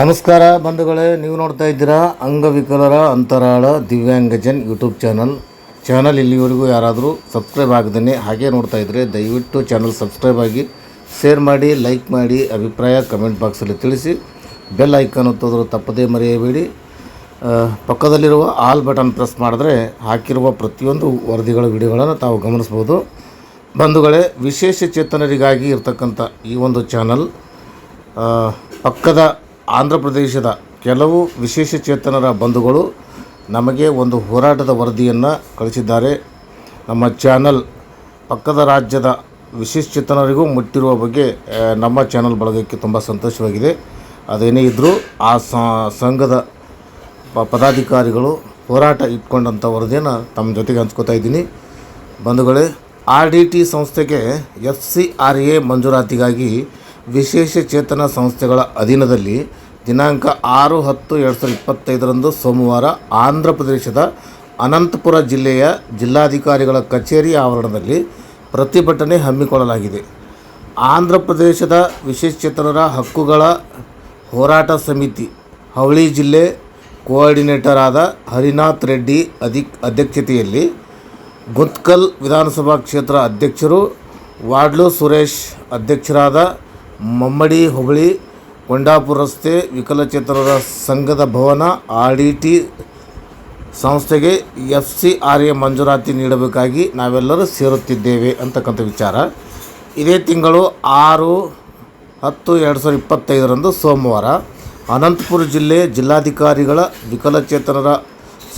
ನಮಸ್ಕಾರ ಬಂಧುಗಳೇ, ನೀವು ನೋಡ್ತಾ ಇದ್ದೀರಾ ಅಂಗವಿಕಲರ ಅಂತರಾಳ ದಿವ್ಯಾಂಗಜನ್ ಯೂಟ್ಯೂಬ್ ಚಾನಲ್. ಚಾನಲ್ ಇಲ್ಲಿವರೆಗೂ ಯಾರಾದರೂ ಸಬ್ಸ್ಕ್ರೈಬ್ ಆಗದೇ ಹಾಗೆ ನೋಡ್ತಾ ಇದ್ದರೆ ದಯವಿಟ್ಟು ಚಾನಲ್ ಸಬ್ಸ್ಕ್ರೈಬ್ ಆಗಿ ಶೇರ್ ಮಾಡಿ, ಲೈಕ್ ಮಾಡಿ, ಅಭಿಪ್ರಾಯ ಕಮೆಂಟ್ ಬಾಕ್ಸಲ್ಲಿ ತಿಳಿಸಿ. ಬೆಲ್ ಐಕಾನ್ ಒತ್ತೋದ್ರು ತಪ್ಪದೇ ಮರೆಯಬೇಡಿ. ಪಕ್ಕದಲ್ಲಿರುವ ಆಲ್ ಬಟನ್ ಪ್ರೆಸ್ ಮಾಡಿದ್ರೆ ಹಾಕಿರುವ ಪ್ರತಿಯೊಂದು ವರದಿಗಳ ವಿಡಿಯೋಗಳನ್ನು ತಾವು ಗಮನಿಸ್ಬೋದು. ಬಂಧುಗಳೇ, ವಿಶೇಷ ಚೇತನರಿಗಾಗಿ ಇರತಕ್ಕಂಥ ಈ ಒಂದು ಚಾನಲ್ ಪಕ್ಕದ ಆಂಧ್ರ ಪ್ರದೇಶದ ಕೆಲವು ವಿಶೇಷ ಚೇತನರ ಬಂಧುಗಳು ನಮಗೆ ಒಂದು ಹೋರಾಟದ ವರದಿಯನ್ನು ಕಳಿಸಿದ್ದಾರೆ. ನಮ್ಮ ಚಾನಲ್ ಪಕ್ಕದ ರಾಜ್ಯದ ವಿಶೇಷ ಚೇತನರಿಗೂ ಮುಟ್ಟಿರುವ ಬಗ್ಗೆ ನಮ್ಮ ಚಾನಲ್ ಬಳಗಕ್ಕೆ ತುಂಬ ಸಂತೋಷವಾಗಿದೆ. ಅದೇನೇ ಇದ್ದರೂ ಆ ಸಂಘದ ಪದಾಧಿಕಾರಿಗಳು ಹೋರಾಟ ಇಟ್ಕೊಂಡಂಥ ವರದಿಯನ್ನು ತಮ್ಮ ಜೊತೆಗೆ ಹಂಚ್ಕೋತಾ ಇದ್ದೀನಿ. ಬಂಧುಗಳೇ, ಆರ್ ಡಿ ಟಿ ಸಂಸ್ಥೆಗೆ ಎಫ್ ಸಿ ಆರ್ ಎ ಮಂಜೂರಾತಿಗಾಗಿ ವಿಶೇಷ ಚೇತನ ಸಂಸ್ಥೆಗಳ ಅಧೀನದಲ್ಲಿ ದಿನಾಂಕ ಆರು ಹತ್ತು ಎರಡು ಸಾವಿರದ ಇಪ್ಪತ್ತೈದರಂದು ಸೋಮವಾರ ಆಂಧ್ರ ಪ್ರದೇಶದ ಅನಂತಪುರ ಜಿಲ್ಲೆಯ ಜಿಲ್ಲಾಧಿಕಾರಿಗಳ ಕಚೇರಿ ಆವರಣದಲ್ಲಿ ಪ್ರತಿಭಟನೆ ಹಮ್ಮಿಕೊಳ್ಳಲಾಗಿದೆ. ಆಂಧ್ರ ಪ್ರದೇಶದ ವಿಶೇಷಚೇತನರ ಹಕ್ಕುಗಳ ಹೋರಾಟ ಸಮಿತಿ, ಹವಳಿ ಜಿಲ್ಲೆ ಕೋಆರ್ಡಿನೇಟರ್ ಆದ ಹರಿನಾಥ್ ರೆಡ್ಡಿ ಅಧಿಕ್, ಅಧ್ಯಕ್ಷತೆಯಲ್ಲಿ ಗುತ್ಕಲ್ ವಿಧಾನಸಭಾ ಕ್ಷೇತ್ರ ಅಧ್ಯಕ್ಷರು ವಾಡ್ಲು ಸುರೇಶ್ ಅಧ್ಯಕ್ಷರಾದ ಮಮ್ಮಡಿ, ಹೋಬಳಿ ಕೊಂಡಾಪುರ ರಸ್ತೆ, ವಿಕಲಚೇತನರ ಸಂಘದ ಭವನ, ಆರ್ ಡಿ ಟಿ ಸಂಸ್ಥೆಗೆ ಎಫ್ ಸಿ ಆರ್ ಎ ಮಂಜೂರಾತಿ ನೀಡಬೇಕಾಗಿ ನಾವೆಲ್ಲರೂ ಸೇರುತ್ತಿದ್ದೇವೆ ಅಂತಕ್ಕಂಥ ವಿಚಾರ. ಇದೇ ತಿಂಗಳು ಆರು, ಹತ್ತು, ಎರಡು ಸಾವಿರದ ಇಪ್ಪತ್ತೈದರಂದು ಸೋಮವಾರ ಅನಂತಪುರ ಜಿಲ್ಲೆ ಜಿಲ್ಲಾಧಿಕಾರಿಗಳ ವಿಕಲಚೇತನರ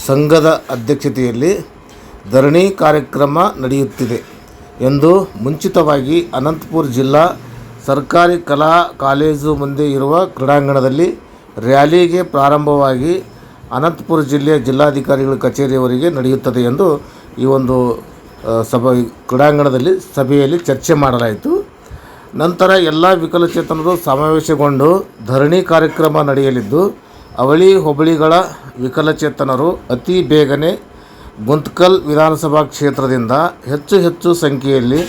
ಸಂಘದ ಅಧ್ಯಕ್ಷತೆಯಲ್ಲಿ ಧರಣಿ ಕಾರ್ಯಕ್ರಮ ನಡೆಯುತ್ತಿದೆ ಎಂದು ಮುಂಚಿತವಾಗಿ ಅನಂತಪುರ ಜಿಲ್ಲಾ ಸರ್ಕಾರಿ ಕಲಾ ಕಾಲೇಜು ಮುಂದೆ ಇರುವ ಕ್ರೀಡಾಂಗಣದಲ್ಲಿ ರ್ಯಾಲಿಗೆ ಪ್ರಾರಂಭವಾಗಿ ಅನಂತಪುರ ಜಿಲ್ಲೆಯ ಜಿಲ್ಲಾಧಿಕಾರಿಗಳ ಕಚೇರಿಯವರಿಗೆ ನಡೆಯುತ್ತದೆ ಎಂದು ಈ ಒಂದು ಸಭೆ, ಕ್ರೀಡಾಂಗಣದಲ್ಲಿ ಸಭೆಯಲ್ಲಿ ಚರ್ಚೆ ಮಾಡಲಾಯಿತು. ನಂತರ ಎಲ್ಲ ವಿಕಲಚೇತನರು ಸಮಾವೇಶಗೊಂಡು ಧರಣಿ ಕಾರ್ಯಕ್ರಮ ನಡೆಯಲಿದ್ದು, ಅವಳಿ ಹೋಬಳಿಗಳ ವಿಕಲಚೇತನರು ಅತಿ ಬೇಗನೆ ಗುಂತ್ಕಲ್ ವಿಧಾನಸಭಾ ಕ್ಷೇತ್ರದಿಂದ ಹೆಚ್ಚು ಹೆಚ್ಚು ಸಂಖ್ಯೆಯಲ್ಲಿ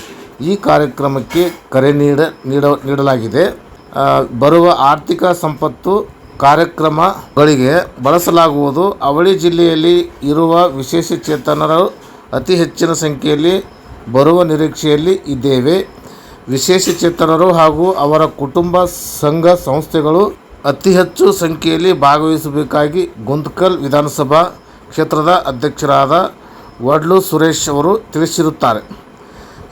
ಈ ಕಾರ್ಯಕ್ರಮಕ್ಕೆ ಕರೆ ನೀಡ ನೀಡ, ನೀಡಲಾಗಿದೆ. ಬರುವ ಆರ್ಥಿಕ ಸಂಪತ್ತು ಕಾರ್ಯಕ್ರಮಗಳಿಗೆ ಬಳಸಲಾಗುವುದು. ಅವಳಿ ಜಿಲ್ಲೆಯಲ್ಲಿ ಇರುವ ವಿಶೇಷ ಚೇತನರು ಅತಿ ಹೆಚ್ಚಿನ ಸಂಖ್ಯೆಯಲ್ಲಿ ಬರುವ ನಿರೀಕ್ಷೆಯಲ್ಲಿ ಇದ್ದೇವೆ. ವಿಶೇಷ ಚೇತನರು ಹಾಗೂ ಅವರ ಕುಟುಂಬ, ಸಂಘ, ಸಂಸ್ಥೆಗಳು ಅತಿ ಹೆಚ್ಚು ಸಂಖ್ಯೆಯಲ್ಲಿ ಭಾಗವಹಿಸಬೇಕಾಗಿ ಗುಂದ್ಕಲ್ ವಿಧಾನಸಭಾ ಕ್ಷೇತ್ರದ ಅಧ್ಯಕ್ಷರಾದ ವಡ್ಲು ಸುರೇಶ್ ಅವರು ತಿಳಿಸಿರುತ್ತಾರೆ.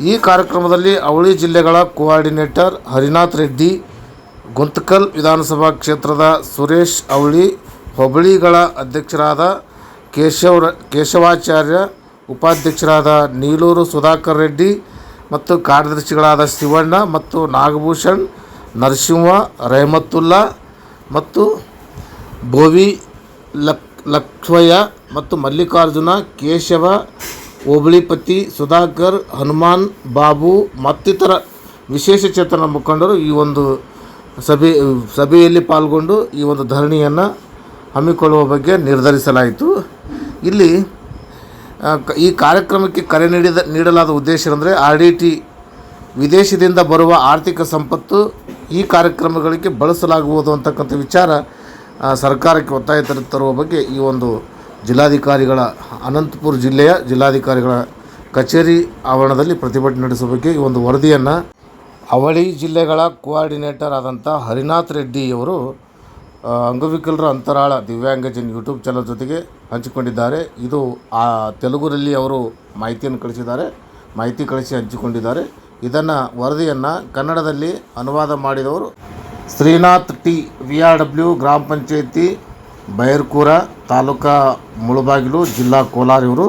ಈ ಕಾರ್ಯಕ್ರಮದಲ್ಲಿ ಅವಳಿ ಜಿಲ್ಲೆಗಳ ಕೋಆರ್ಡಿನೇಟರ್ ಹರಿನಾಥ್ ರೆಡ್ಡಿ, ಗುಂತಕಲ್ ವಿಧಾನಸಭಾ ಕ್ಷೇತ್ರದ ಸುರೇಶ್ ಅವಳಿ, ಹೊಬಳಿಗಳ ಅಧ್ಯಕ್ಷರಾದ ಕೇಶವ ಕೇಶವಾಚಾರ್ಯ, ಉಪಾಧ್ಯಕ್ಷರಾದ ನೀಲೂರು ಸುಧಾಕರ್ ರೆಡ್ಡಿ ಮತ್ತು ಕಾರ್ಯದರ್ಶಿಗಳಾದ ಶಿವಣ್ಣ ಮತ್ತು ನಾಗಭೂಷಣ್, ನರಸಿಂಹ ರೆಹಮತ್ತುಲ್ಲಾ ಮತ್ತು ಬೋವಿ ಲಕ್ ಲಕ್ಷ್ಮಯ್ಯ ಮತ್ತು ಮಲ್ಲಿಕಾರ್ಜುನ, ಕೇಶವ ಓಬಳಿಪತಿ ಸುಧಾಕರ್, ಹನುಮಾನ್, ಬಾಬು ಮತ್ತಿತರ ವಿಶೇಷ ಚೇತನ ಮುಖಂಡರು ಈ ಒಂದು ಸಭೆ, ಸಭೆಯಲ್ಲಿ ಪಾಲ್ಗೊಂಡು ಈ ಒಂದು ಧರಣಿಯನ್ನು ಹಮ್ಮಿಕೊಳ್ಳುವ ಬಗ್ಗೆ ನಿರ್ಧರಿಸಲಾಯಿತು. ಇಲ್ಲಿ ಈ ಕಾರ್ಯಕ್ರಮಕ್ಕೆ ಕರೆ ನೀಡಿದ, ನೀಡಲಾದ ಉದ್ದೇಶ ಅಂದರೆ ಆರ್ ಡಿ ಟಿ ವಿದೇಶದಿಂದ ಬರುವ ಆರ್ಥಿಕ ಸಂಪತ್ತು ಈ ಕಾರ್ಯಕ್ರಮಗಳಿಗೆ ಬಳಸಲಾಗುವುದು ಅಂತಕ್ಕಂಥ ವಿಚಾರ ಸರ್ಕಾರಕ್ಕೆ ಒತ್ತಾಯ ತರ- ತರುವ ಬಗ್ಗೆ ಈ ಒಂದು ಜಿಲ್ಲಾಧಿಕಾರಿಗಳ ಅನಂತಪುರ ಜಿಲ್ಲೆಯ ಜಿಲ್ಲಾಧಿಕಾರಿಗಳ ಕಚೇರಿ ಆವರಣದಲ್ಲಿ ಪ್ರತಿಭಟನೆ ನಡೆಸುವ ಬಗ್ಗೆ ಈ ಒಂದು ವರದಿಯನ್ನು ಅವಳಿ ಜಿಲ್ಲೆಗಳ ಕೋಆರ್ಡಿನೇಟರ್ ಆದಂಥ ಹರಿನಾಥ್ ರೆಡ್ಡಿಯವರು ಅಂಗವಿಕಲರ ಅಂತರಾಳ ದಿವ್ಯಾಂಗಜನ್ ಯೂಟ್ಯೂಬ್ ಚಾನಲ್ ಜೊತೆಗೆ ಹಂಚಿಕೊಂಡಿದ್ದಾರೆ. ಇದು ಆ ತೆಲುಗುರಲ್ಲಿ ಅವರು ಮಾಹಿತಿಯನ್ನು ಕಳಿಸಿದ್ದಾರೆ. ಮಾಹಿತಿ ಕಳಿಸಿ ಹಂಚಿಕೊಂಡಿದ್ದಾರೆ. ಇದನ್ನು ವರದಿಯನ್ನು ಕನ್ನಡದಲ್ಲಿ ಅನುವಾದ ಮಾಡಿದವರು Srinath T, V R W, ಗ್ರಾಮ ಪಂಚಾಯತಿ ಬೈರ್ಕೂರ ತಾಲೂಕಾ ಮುಳುಬಾಗಿಲು ಜಿಲ್ಲಾ ಕೋಲಾರ ಇವರು.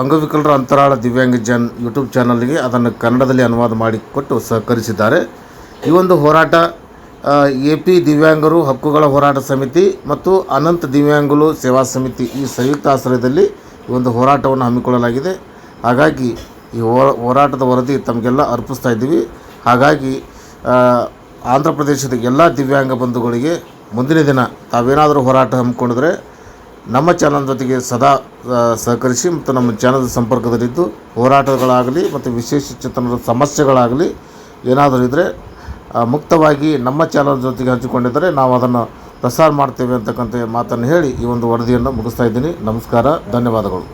ಅಂಗವಿಕಲರ ಅಂತರಾಳ ದಿವ್ಯಾಂಗ ಜನ್ ಯೂಟ್ಯೂಬ್ ಚಾನಲ್ಗೆ ಅದನ್ನು ಕನ್ನಡದಲ್ಲಿ ಅನುವಾದ ಮಾಡಿಕೊಟ್ಟು ಸಹಕರಿಸಿದ್ದಾರೆ. ಈ ಒಂದು ಹೋರಾಟ ಎ ಪಿ ದಿವ್ಯಾಂಗರು ಹಕ್ಕುಗಳ ಹೋರಾಟ ಸಮಿತಿ ಮತ್ತು ಅನಂತ ದಿವ್ಯಾಂಗಲು ಸೇವಾ ಸಮಿತಿ ಈ ಸಂಯುಕ್ತ ಆಶ್ರಯದಲ್ಲಿ ಈ ಒಂದು ಹೋರಾಟವನ್ನು ಹಮ್ಮಿಕೊಳ್ಳಲಾಗಿದೆ. ಹಾಗಾಗಿ ಈ ಹೋರಾಟದ ವರದಿ ತಮಗೆಲ್ಲ ಅರ್ಪಿಸ್ತಾ ಇದ್ದೀವಿ. ಹಾಗಾಗಿ ಆಂಧ್ರ ಪ್ರದೇಶದ ಎಲ್ಲ ದಿವ್ಯಾಂಗ ಬಂಧುಗಳಿಗೆ ಮುಂದಿನ ದಿನ ತಾವೇನಾದರೂ ಹೋರಾಟ ಹಮ್ಮಿಕೊಂಡಿದ್ರೆ ನಮ್ಮ ಚಾನಲ್ ಜೊತೆಗೆ ಸದಾ ಸಹಕರಿಸಿ ಮತ್ತು ನಮ್ಮ ಚಾನಲ್ ಸಂಪರ್ಕದಲ್ಲಿದ್ದು ಹೋರಾಟಗಳಾಗಲಿ ಮತ್ತು ವಿಶೇಷ ಚೇತನದ ಸಮಸ್ಯೆಗಳಾಗಲಿ ಏನಾದರೂ ಇದ್ದರೆ ಮುಕ್ತವಾಗಿ ನಮ್ಮ ಚಾನಲ್ ಜೊತೆಗೆ ಹಂಚಿಕೊಂಡಿದ್ದರೆ ನಾವು ಅದನ್ನು ಪ್ರಸಾರ ಮಾಡ್ತೇವೆ ಅಂತಕ್ಕಂಥ ಮಾತನ್ನು ಹೇಳಿ ಈ ಒಂದು ವರದಿಯನ್ನು ಮುಗಿಸ್ತಾ ಇದ್ದೀನಿ. ನಮಸ್ಕಾರ, ಧನ್ಯವಾದಗಳು.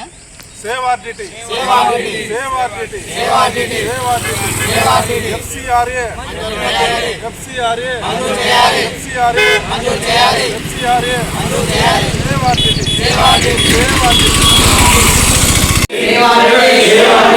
అంతేనా save R D T save R D T save R D T save R D T save R D T save R D T F C R A F C R A F C R A F C R A save R D T save R D T save R D T save R D T